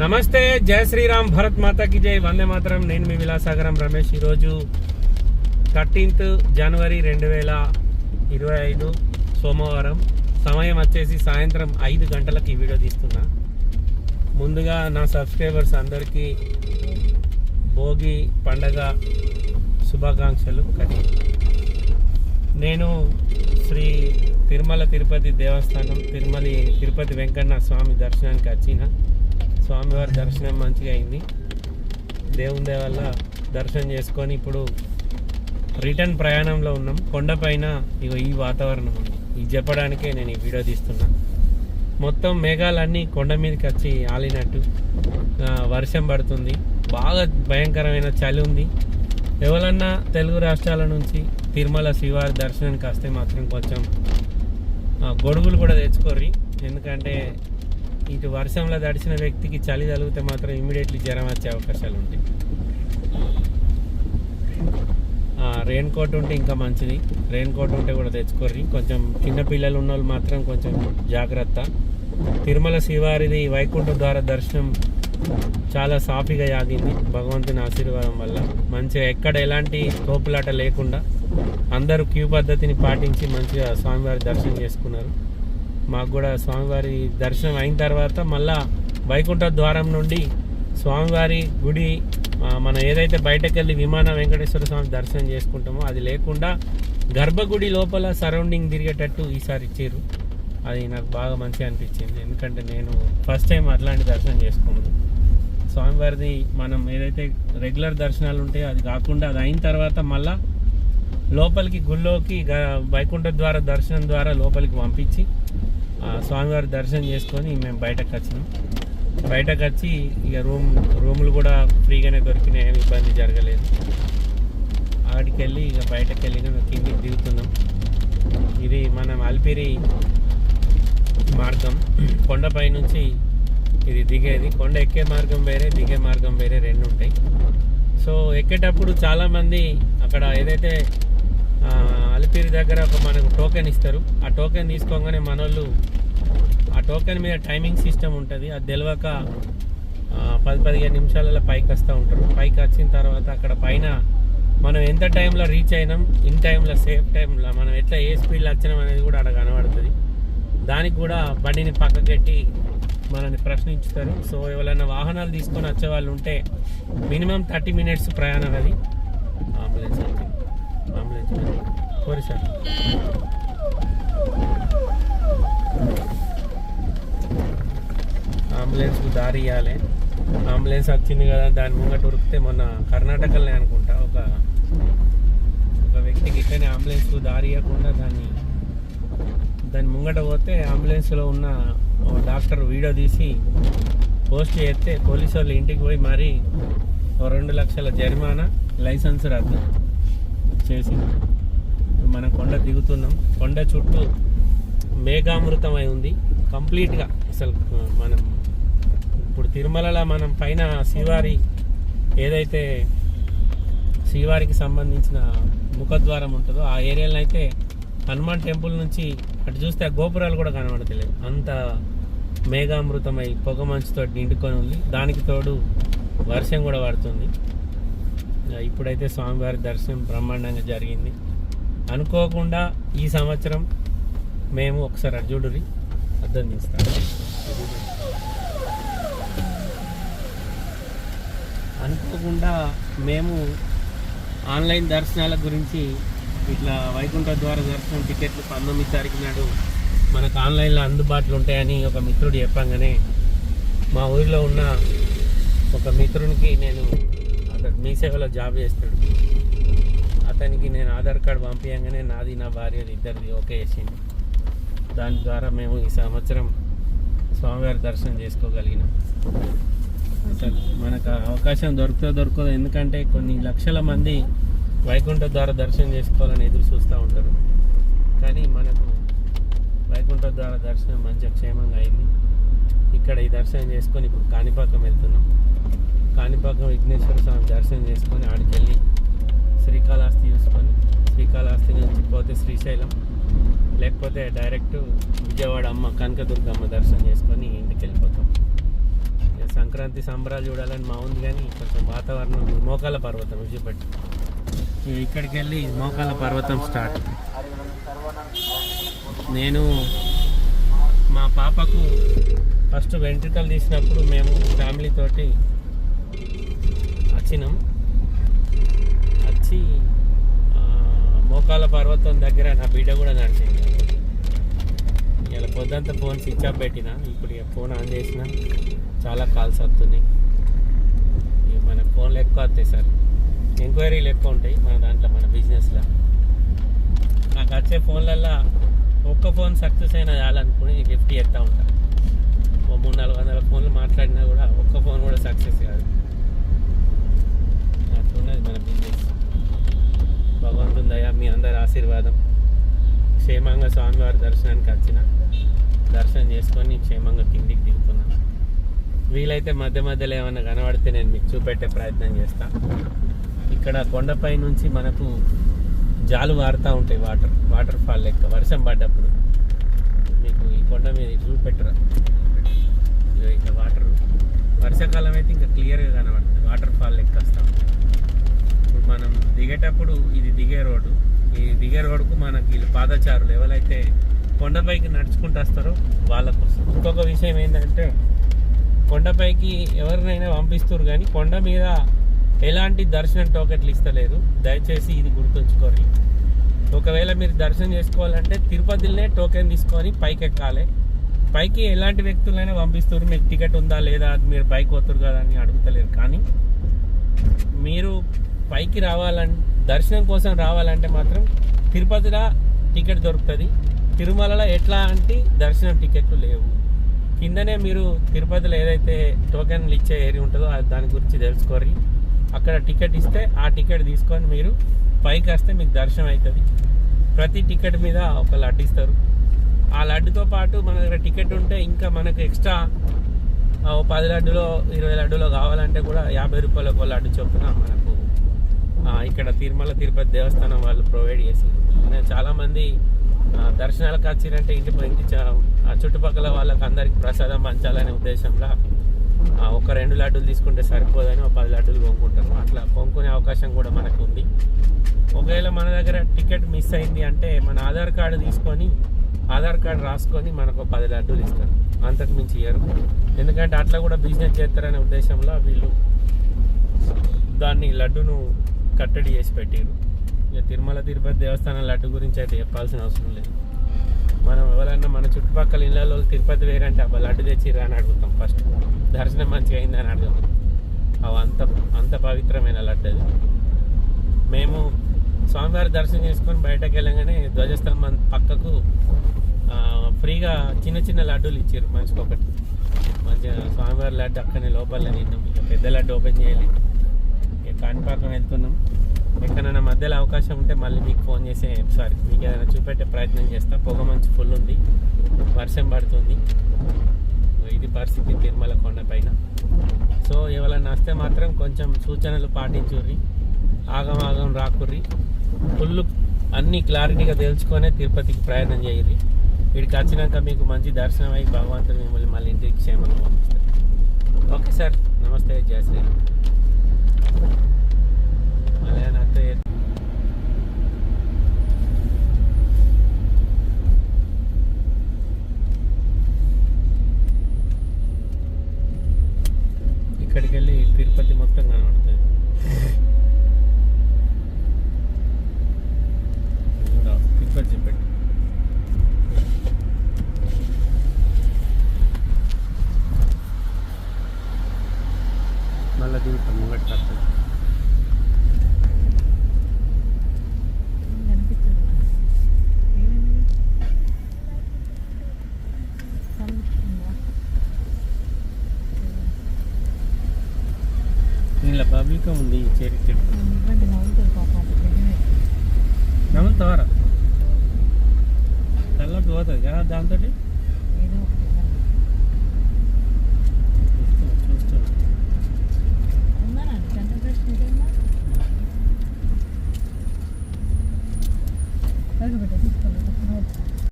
నమస్తే జయ శ్రీరామ్ భరత్ మాతాకి జై వందే మాత్రం. నేను మీ విలాసాగరం రమేష్. ఈరోజు థర్టీన్త్ జనవరి రెండు వేల ఇరవై ఐదు సోమవారం. సమయం వచ్చేసి సాయంత్రం ఐదు గంటలకు ఈ వీడియో తీస్తున్నా. ముందుగా నా సబ్స్క్రైబర్స్ అందరికీ భోగి పండగ శుభాకాంక్షలు కలిగి నేను శ్రీ తిరుమల తిరుపతి దేవస్థానం తిరుమలి తిరుపతి వెంకన్న స్వామి దర్శనానికి వచ్చిన. స్వామివారి దర్శనం మంచిగా అయింది. దేవుని దయ వల్ల దర్శనం చేసుకొని ఇప్పుడు రిటర్న్ ప్రయాణంలో ఉన్నాం. కొండపైన ఇగో ఈ వాతావరణం ఉంది. ఇది చెప్పడానికే నేను ఈ వీడియో తీస్తున్నా. మొత్తం మేఘాలన్నీ కొండ మీదకి వచ్చి ఆలినట్టు. వర్షం పడుతుంది. బాగా భయంకరమైన చలి ఉంది. ఎవరన్నా తెలుగు రాష్ట్రాల నుంచి తిరుమల శ్రీవారి దర్శనానికి వస్తే మాత్రం కొంచెం గొడుగులు కూడా తెచ్చుకోర్రి. ఎందుకంటే ఇటు వర్షంలో తడిసిన వ్యక్తికి చలి తగిలితే మాత్రం ఇమీడియట్లీ జ్వరం వచ్చే అవకాశాలు ఉంటాయి. రెయిన్ కోట్ ఉంటే ఇంకా మంచిది. రెయిన్ కోట్ ఉంటే కూడా తెచ్చుకోర్రి. కొంచెం చిన్న పిల్లలు ఉన్న వాళ్ళు మాత్రం కొంచెం జాగ్రత్త. తిరుమల శ్రీవారిది వైకుంఠ ద్వార దర్శనం చాలా సాఫీగా యాగింది భగవంతుని ఆశీర్వాదం వల్ల. మంచిగా ఎక్కడ ఎలాంటి తోపులాట లేకుండా అందరూ క్యూ పద్ధతిని పాటించి మంచిగా స్వామివారి దర్శనం చేసుకున్నారు. మాకు కూడా స్వామివారి దర్శనం అయిన తర్వాత మళ్ళా వైకుంఠ ద్వారం నుండి స్వామివారి గుడి మనం ఏదైతే బయటకు వెళ్ళి విమాన వెంకటేశ్వర స్వామి దర్శనం చేసుకుంటామో అది లేకుండా గర్భగుడి లోపల సరౌండింగ్ తిరిగేటట్టు ఈసారి ఇచ్చారు. అది నాకు బాగా మంచిగా అనిపించింది. ఎందుకంటే నేను ఫస్ట్ టైం అట్లాంటి దర్శనం చేసుకున్నాను స్వామివారిది మనం ఏదైతే రెగ్యులర్ దర్శనాలు ఉంటాయో అది కాకుండా అది అయిన తర్వాత మళ్ళా లోపలికి గుళ్ళోకి గ- వైకుంఠ ద్వార దర్శనం ద్వారా లోపలికి పంపించి స్వామివారి దర్శనం చేసుకొని మేము బయటకు వచ్చినాం. బయటకు వచ్చి ఇక రూమ్ రూములు కూడా ఫ్రీగానే దొరికినాయి ఏమి ఇబ్బంది జరగలేదు. ఆడికి వెళ్ళి ఇక బయటకు వెళ్ళి ఇక కిందికి దిగుతున్నాం. ఇది మనం అల్పిరి మార్గం. కొండపై నుంచి ఇది దిగేది. కొండ ఎక్కే మార్గం వేరే దిగే మార్గం వేరే రెండు ఉంటాయి. సో ఎక్కేటప్పుడు చాలామంది అక్కడ ఏదైతే అలిపిరి దగ్గర ఒక మనకు టోకెన్ ఇస్తారు. ఆ టోకెన్ తీసుకోగానే మనోళ్ళు ఆ టోకెన్ మీద టైమింగ్ సిస్టమ్ ఉంటుంది. అది తెలియక పది పదిహేను నిమిషాలలో పైకి వస్తూ ఉంటారు. పైకి వచ్చిన తర్వాత అక్కడ పైన మనం ఎంత టైంలో రీచ్ అయినాం ఇన్ టైంలో సేఫ్ టైంలో మనం ఎట్లా ఏ స్పీడ్లో వచ్చినాం అనేది కూడా అక్కడ కనబడుతుంది. దానికి కూడా బండిని పక్కకెట్టి మనల్ని ప్రశ్నించుతారు. సో ఎవరైనా వాహనాలు తీసుకొని వచ్చే వాళ్ళు ఉంటే మినిమం థర్టీ మినిట్స్ ప్రయాణం అది. అంబులెన్స్ అయితే అంబులెన్స్. కోరి సార్. అంబులెన్స్కు దారి ఇవ్వాలి అంబులెన్స్ వచ్చింది కదా దాని ముంగట ఉరికితే మొన్న కర్ణాటకలోనే అనుకుంటా ఒక ఒక వ్యక్తికి ఇట్లనే అంబులెన్స్కు దారి ఇవ్వకుండా దాన్ని దాని ముంగట పోతే అంబులెన్స్లో ఉన్న డాక్టర్ వీడియో తీసి పోస్ట్ చేస్తే పోలీసు వాళ్ళు ఇంటికి పోయి మరీ ఓ రెండు లక్షల జరిమానా లైసెన్స్ రద్దు చేసింది. ఇప్పుడు మనం కొండ దిగుతున్నాం. కొండ చుట్టూ మేఘామృతమై ఉంది. కంప్లీట్గా అసలు మనం ఇప్పుడు తిరుమలలో మనం పైన శ్రీవారి ఏదైతే శ్రీవారికి సంబంధించిన ముఖద్వారం ఉంటుందో ఆ ఏరియాలో అయితే హనుమాన్ టెంపుల్ నుంచి అటు చూస్తే ఆ గోపురాలు కూడా కనబడతలేదు అంత మేఘామృతమై పొగ మంచుతో నిండుకొని ఉంది. దానికి తోడు వర్షం కూడా పడుతుంది. ఇప్పుడైతే స్వామివారి దర్శనం బ్రహ్మాండంగా జరిగింది. అనుకోకుండా ఈ సంవత్సరం మేము ఒకసారి అర్జుడురి అర్థం చేస్తాం అనుకోకుండా మేము ఆన్లైన్ దర్శనాల గురించి ఇట్లా వైకుంఠ ద్వార దర్శనం టికెట్లు పంతొమ్మిది తారీఖు నాడు మనకు ఆన్లైన్లో అందుబాటులో ఉంటాయని ఒక మిత్రుడు చెప్పంగానే మా ఊరిలో ఉన్న ఒక మిత్రునికి నేను అతడు మీ సేవలో జాబ్ చేస్తాడు. అతనికి నేను ఆధార్ కార్డు పంపించగానే నాది నా భార్యది ఇద్దరిది ఓకే చేసింది. దాని ద్వారా మేము ఈ సంవత్సరం స్వామివారి దర్శనం చేసుకోగలిగినాం. మనకు అవకాశం దొరుకుతుందో దొరకదు. ఎందుకంటే కొన్ని లక్షల మంది వైకుంఠ ద్వారా దర్శనం చేసుకోవాలని ఎదురు చూస్తూ ఉంటారు. కానీ మనకు వైకుంఠ ద్వారా దర్శనం మంచిగా క్షేమంగా అయింది. ఇక్కడ ఈ దర్శనం చేసుకొని ఇప్పుడు కాణిపాకం వెళ్తున్నాం. కాణిపాకం విఘ్నేశ్వర స్వామి దర్శనం చేసుకొని ఆడికి వెళ్ళి శ్రీకాళహస్తి చూసుకొని శ్రీకాళహస్తి నుంచి పోతే శ్రీశైలం లేకపోతే డైరెక్ట్ విజయవాడ అమ్మ కనకదుర్గమ్మ దర్శనం చేసుకొని ఇంటికి వెళ్ళిపోతాం. సంక్రాంతి సంబరాలు చూడాలని మా ఉంది కానీ కొంచెం వాతావరణం మోకాల పర్వతం విజయపట్టి ఇక్కడికి వెళ్ళి మోకాల పర్వతం స్టార్ట్. నేను మా పాపకు ఫస్ట్ వెంట్రుకలు తీసినప్పుడు మేము ఫ్యామిలీ తోటి వచ్చినాం. వచ్చి మోకాల పర్వతం దగ్గర నా బిడ్డ కూడా నడిచింది ఇలా పొద్దంతా ఫోన్ స్విచ్ ఆఫ్ పెట్టిన ఇప్పుడు ఇక ఫోన్ ఆన్ చేసిన చాలా కాల్స్ వస్తున్నాయి ఇక మన ఫోన్లు ఎక్కువ వస్తాయి సార్. ఎంక్వైరీలు ఎక్కువ ఉంటాయి మన దాంట్లో మన బిజినెస్లో. నాకు వచ్చే ఫోన్లల్లో ఒక్క ఫోన్ సక్సెస్ అయినా చాలనుకుని గిఫ్ట్ చేస్తూ ఉంటాను ఓ మూడు నాలుగు వందల ఫోన్లు మాట్లాడినా కూడా ఒక్క ఫోన్ కూడా సక్సెస్ కాదు. అట్లున్నది మన బిజినెస్. భగవంతుని దయ మీ అందరి ఆశీర్వాదం. క్షేమంగా స్వామివారి దర్శనానికి వచ్చిన దర్శనం చేసుకొని క్షేమంగా కిందికి దిగుతున్నాను వీలైతే మధ్య మధ్యలో ఏమైనా కనబడితే నేను మీకు చూపెట్టే ప్రయత్నం చేస్తా. ఇక్కడ కొండపై నుంచి మనకు జాలు వారుతూ ఉంటాయి వాటర్ వాటర్ ఫాల్ లెక్క వర్షం పడ్డప్పుడు. మీకు ఈ కొండ మీద చూపెట్టరా? ఇదిగో ఇట్లా వాటర్. వర్షాకాలం అయితే ఇంకా క్లియర్గా కనబడుతుంది వాటర్ ఫాల్ లెక్క వస్తూ ఉంటుంది ఇప్పుడు మనం దిగేటప్పుడు ఇది దిగే రోడ్డు. ఈ దిగే రోడ్డుకు మనకి వీళ్ళు పాదచారులు ఎవరైతే కొండపైకి నడుచుకుంటూ వస్తారో వాళ్ళ కోసం. ఇంకొక విషయం ఏంటంటే కొండపైకి ఎవరినైనా పంపిస్తారు కానీ కొండ మీద ఎలాంటి దర్శనం టోకెట్లు ఇస్తలేదు. దయచేసి ఇది గుర్తుంచుకోరు ఒకవేళ మీరు దర్శనం చేసుకోవాలంటే తిరుపతిలోనే టోకెన్ తీసుకొని పైకి ఎక్కాలి. పైకి ఎలాంటి వ్యక్తులైనా పంపిస్తారు మీకు టికెట్ ఉందా లేదా అది మీరు పైకి పోతారు కదా అని అడుగుతలేరు. కానీ మీరు పైకి రావాలంటే దర్శనం కోసం రావాలంటే మాత్రం తిరుపతిలో టికెట్ దొరుకుతుంది. తిరుమలలో ఎట్లా అంటే దర్శనం టికెట్లు లేవు. కిందనే మీరు తిరుపతిలో ఏదైతే టోకెన్లు ఇచ్చే ఏరియా ఉంటుందో అది దాని గురించి తెలుసుకోరి అక్కడ టికెట్ ఇస్తే ఆ టికెట్ తీసుకొని మీరు పైకి వస్తే మీకు దర్శనం అవుతుంది ప్రతి టికెట్ మీద ఒక లడ్డు ఇస్తారు. ఆ లడ్డుతో పాటు మన దగ్గర టికెట్ ఉంటే ఇంకా మనకు ఎక్స్ట్రా ఓ పది లడ్డులో ఇరవై లడ్డులో కావాలంటే కూడా యాభై రూపాయలకు లడ్డు చొప్పున మనకు ఇక్కడ తిరుమల తిరుపతి దేవస్థానం వాళ్ళు ప్రొవైడ్ చేసింది. నేను చాలామంది దర్శనాలకు వచ్చిరంటే ఇంటి ఇంటి ఆ చుట్టుపక్కల వాళ్ళకి అందరికి ప్రసాదం పంచాలనే ఉద్దేశంలో ఒక రెండు లడ్డూలు తీసుకుంటే సరిపోదని ఒక పది లడ్డూలు కొనుక్కుంటారు. అట్లా కొనుక్కునే అవకాశం కూడా మనకు ఉంది. ఒకవేళ మన దగ్గర టికెట్ మిస్ అయింది అంటే మన ఆధార్ కార్డు తీసుకొని ఆధార్ కార్డు రాసుకొని మనకు ఒక పది లడ్డూలు ఇస్తారు. అంతకు మించి ఇయ్యరు. ఎందుకంటే అట్లా కూడా బిజినెస్ చేస్తారనే ఉద్దేశంలో వీళ్ళు దాన్ని లడ్డును కట్టడి చేసి పెట్టారు ఇక తిరుమల తిరుపతి దేవస్థానం లడ్డు గురించి అయితే చెప్పాల్సిన అవసరం లేదు. మనం ఎవరన్నా మన చుట్టుపక్కల ఇళ్ళలో తిరుపతి వేరంటే అబ్బా లడ్డు తెచ్చిర్రా అని అడుగుతాం ఫస్ట్. దర్శనం మంచిగా అయిందని అడుగుతాం. అవి అంత అంత పవిత్రమైన లడ్డు అది. మేము స్వామివారి దర్శనం చేసుకొని బయటకు వెళ్ళగానే ధ్వజస్తంభం పక్కకు ఫ్రీగా చిన్న చిన్న లడ్డూలు ఇచ్చారు మనిషికి ఒకటి మంచిగా స్వామివారి లడ్డు అక్కడనే లోపల తిన్నాం. ఇక పెద్ద లడ్డు ఓపెన్ చేయాలి కాణిపాకం వెళ్తున్నాం. ఎక్కడైనా మధ్యలో అవకాశం ఉంటే మళ్ళీ మీకు ఫోన్ చేసి సారీ మీకు ఏదైనా చూపెట్టే ప్రయత్నం చేస్తా. పొగ మంచి ఫుల్ ఉంది. వర్షం పడుతుంది. ఇది పరిస్థితి తిరుమల కొండ పైన. సో ఎవరైనా వస్తే మాత్రం కొంచెం సూచనలు పాటించుర్రి. ఆగం ఆగం రాకుర్రి. ఫుల్ అన్ని క్లారిటీగా తెలుసుకొనే తిరుపతికి ప్రయాణం చేయర్రి. ఇక్కడికి వచ్చినాక మీకు మంచి దర్శనం అయ్యి భగవంతుడు మిమ్మల్ని మళ్ళీ ఇంటికి క్షేమంగా పంపిస్తారు ఓకే సార్. నమస్తే. జయ శ్రీరామ్. మళ్ళీ నాతో ఏ- ఇక్కడికి వెళ్ళి తిరుపతి మొత్తం కనబడుతుంది చూడ, తిరుపతి చెప్పండి మళ్ళీ దిగుతాం ముంగట్ చేరి తిరుపతి ఇవ్వండి నవ్వుతారు పాప నిజమే నమ్ముతావరా తెల్లకి పోతుంది కదా దాంతో